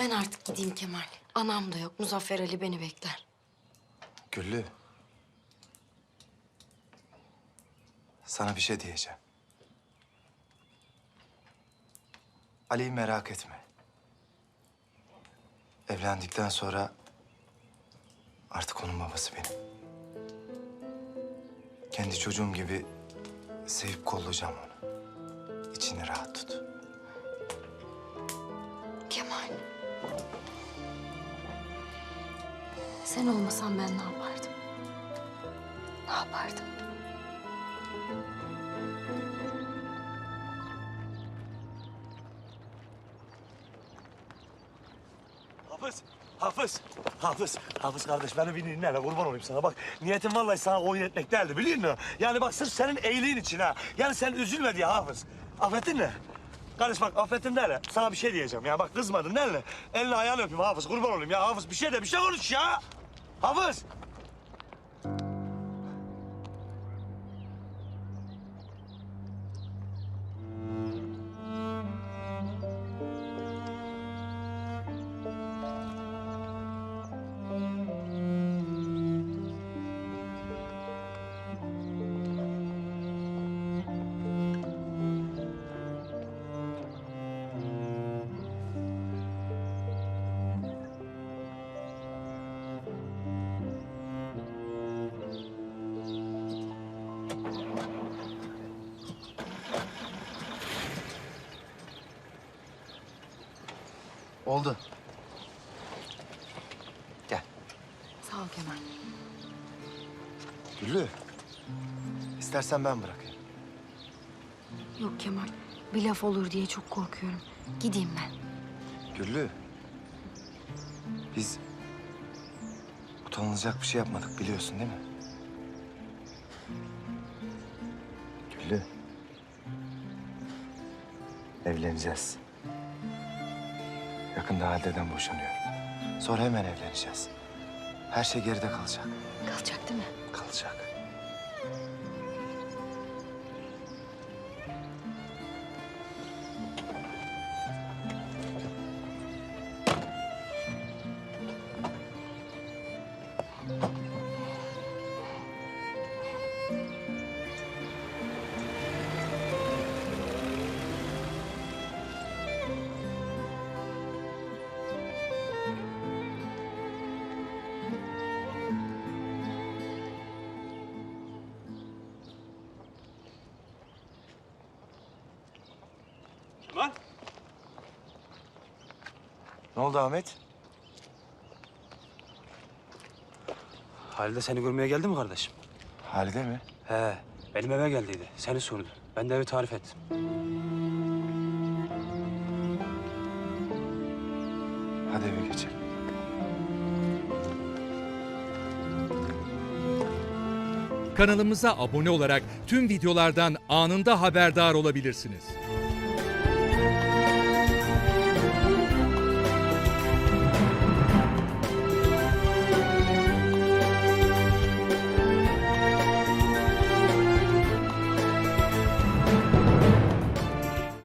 Ben artık gideyim Kemal. Anam da yok. Muzaffer Ali beni bekler. Güllü. Sana bir şey diyeceğim. Ali'yi merak etme. Evlendikten sonra artık onun babası benim. Kendi çocuğum gibi sevip kollayacağım onu. İçini rahat tut. Sen olmasan ben ne yapardım? Ne yapardım? Hafız, Hafız, Hafız, Hafız kardeş beni bir dinle kurban olayım sana. Bak niyetim vallahi sana oyun etmek değildi biliyor musun? Yani bak sırf senin iyiliğin için ha. Yani sen üzülme diye Hafız. Affettin mi? Kardeş bak affettim de hele. Sana bir şey diyeceğim ya. Bak kızmadın mi? Elini ayağını öpeyim Hafız kurban olayım ya. Hafız bir şey de bir şey konuş ya. Hafız. Oldu. Gel. Sağ ol Kemal. Güllü. İstersen ben bırakayım. Yok Kemal. Bir laf olur diye çok korkuyorum. Gideyim ben. Güllü. Biz utanılacak bir şey yapmadık biliyorsun değil mi? Güllü. Evleneceğiz. Yakında Halide'den boşanıyorum. Sonra hemen evleneceğiz. Her şey geride kalacak. Kalacak değil mi? Kalacak. Ne oldu Ahmet? Halide seni görmeye geldi mi kardeşim? Halide mi? He, benim eve geldiydi. Seni sordu. Ben de evi tarif ettim. Hadi eve geçelim. Kanalımıza abone olarak tüm videolardan anında haberdar olabilirsiniz.